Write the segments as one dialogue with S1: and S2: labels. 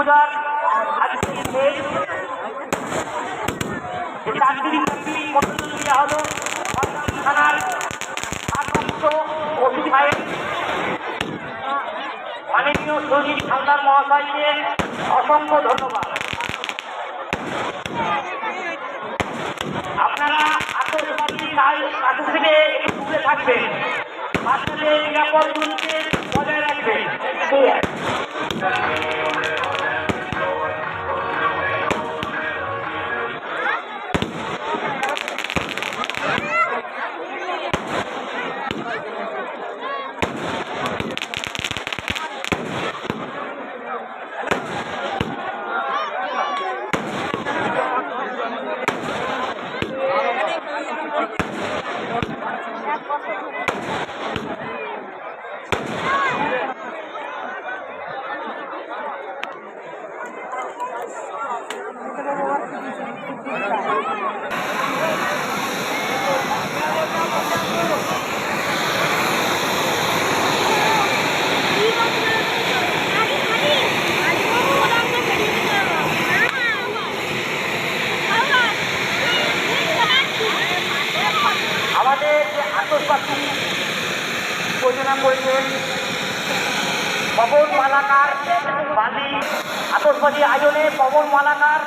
S1: পূজার দেওয়া হলো থানার ওসি সাহেব মাননীয় সঞ্জীব হালদার মহাশয়কে অসংখ্য ধন্যবাদ। আপনারা আতঙ্কবাদী কাছে থেকে একটু দূরে থাকবেন। বাচ্চাদের নিরাপদ বজায় রাখবেন। আতসবাসী যোজনা করেছেন পবন মালাকার বালি আতসবাজি আয়োজনে পবন মালাকার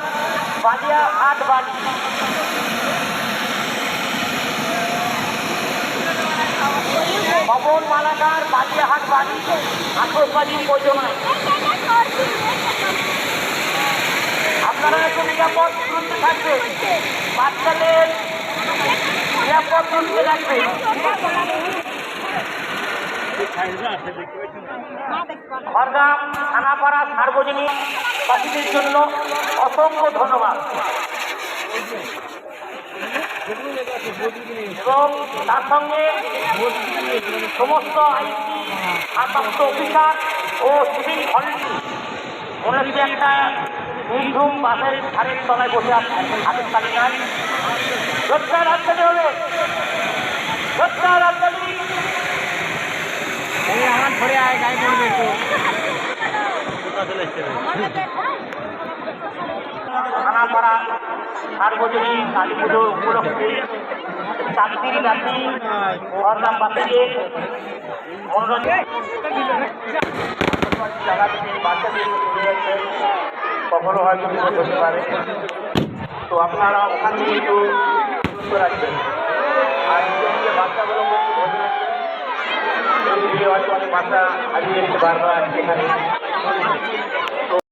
S1: বালিয়া হাট বালি পবন মালাকার বালিয়া হাট বালি আতসবাজি যোজনায় আপনারা একটু নিরাপদ দূরত্বে থাকবেন। বাচ্চাদের খড়গ্রাম থানাপাড়া সার্বজনীন বাসীদের জন্য অসংখ্য ধন্যবাদ। এবং তার সঙ্গে সমস্ত আইসি ভারপ্রাপ্ত অফিসার ও সিভিল মনে হচ্ছে একটা নির্ধুম বাসের ধারের তলায় বসে আছে হাতের তালিকায় রোজগার রাজধানী হবে রোজগার রাজধানী।
S2: আমার ধরে আয় গায়ে পড়বে একটু।
S1: থানাপাড়া সার্বজনীন কালী পুজো উপলক্ষে চাকরির মনোরঞ্জন বাচ্চাদের কখনো হয়তো হতে পারে। তো আপনারা ওখান থেকে একটু সুস্থ রাখবেন আর যে বাচ্চাগুলো হয়তো অনেক বাচ্চা হারিয়ে যেতে বারবার এখানে